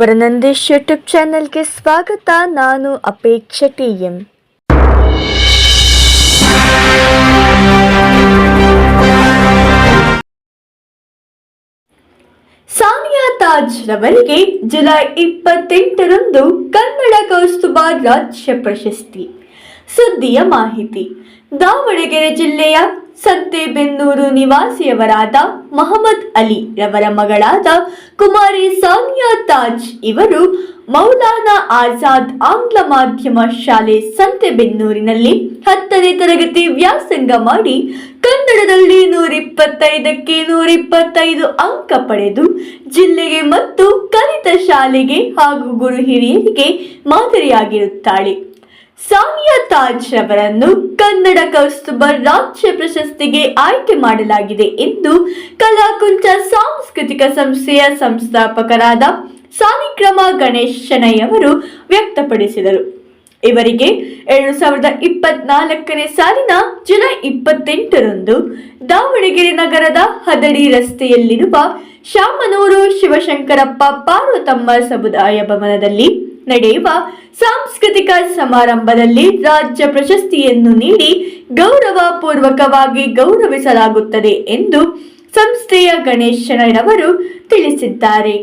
ವರನಂದೇಶ್ YouTube ಚಾನೆಲ್ಗೆ ಸ್ವಾಗತ. ನಾನು ಅಪೇಕ್ಷೆ ಟಿ ಎಂ. ಸಾನಿಯಾ ತಾಜ್ ರವರಿಗೆ ಜುಲೈ ಇಪ್ಪತ್ತೆಂಟರಂದು ಕನ್ನಡ ಕೌಸ್ತುಭ ರಾಜ್ಯ ಪ್ರಶಸ್ತಿ. ಸುದ್ದಿಯ ಮಾಹಿತಿ. ದಾವಣಗೆರೆ ಜಿಲ್ಲೆಯ ಸಂತೆಬೆನ್ನೂರು ನಿವಾಸಿಯವರಾದ ಮಹಮ್ಮದ್ ಅಲಿ ರವರ ಮಗಳಾದ ಕುಮಾರಿ ಸಾನಿಯಾ ತಾಜ್ ಇವರು ಮೌಲಾನಾ ಆಜಾದ್ ಆಂಗ್ಲ ಮಾಧ್ಯಮ ಶಾಲೆ ಸಂತೆಬೆನ್ನೂರಿನಲ್ಲಿ ಹತ್ತನೇ ತರಗತಿ ವ್ಯಾಸಂಗ ಮಾಡಿ ಕನ್ನಡದಲ್ಲಿ ನೂರಿಪ್ಪತ್ತೈದಕ್ಕೆ ನೂರಿಪ್ಪತ್ತೈದು ಅಂಕ ಪಡೆದು ಜಿಲ್ಲೆಗೆ ಮತ್ತು ಕಲಿತ ಶಾಲೆಗೆ ಹಾಗೂ ಗುರು ಹಿರಿಯರಿಗೆ ಮಾದರಿಯಾಗಿರುತ್ತಾಳೆ. ಸಾನಿಯಾ ತಾಜ್ ಅವರನ್ನು ಕನ್ನಡ ಕೌಸ್ತುಭ ರಾಜ್ಯ ಪ್ರಶಸ್ತಿಗೆ ಆಯ್ಕೆ ಮಾಡಲಾಗಿದೆ ಎಂದು ಕಲಾಕುಂಚ ಸಾಂಸ್ಕೃತಿಕ ಸಂಸ್ಥೆಯ ಸಂಸ್ಥಾಪಕರಾದ ಸಾನಿಕ್ರಮ ಗಣೇಶ್ ಶೆಣೈ ಅವರು ವ್ಯಕ್ತಪಡಿಸಿದರು. ಇವರಿಗೆ ಎರಡು ಸಾವಿರದ ಇಪ್ಪತ್ನಾಲ್ಕನೇ ಸಾಲಿನ ಜುಲೈ ಇಪ್ಪತ್ತೆಂಟರಂದು ದಾವಣಗೆರೆ ನಗರದ ಹದಡಿ ರಸ್ತೆಯಲ್ಲಿರುವ ಶಾಮನೂರು ಶಿವಶಂಕರಪ್ಪ ಪಾರ್ವತಮ್ಮ ಸಮುದಾಯ ಭವನದಲ್ಲಿ ನಡೆಯುವ ಸಾಂಸ್ಕೃತಿಕ ಸಮಾರಂಭದಲ್ಲಿ ರಾಜ್ಯ ಪ್ರಶಸ್ತಿಯನ್ನು ನೀಡಿ ಗೌರವ ಪೂರ್ವಕವಾಗಿ ಗೌರವಿಸಲಾಗುತ್ತದೆ ಎಂದು ಸಂಸ್ಥೆಯ ಗಣೇಶನವರು ತಿಳಿಸಿದ್ದಾರೆ.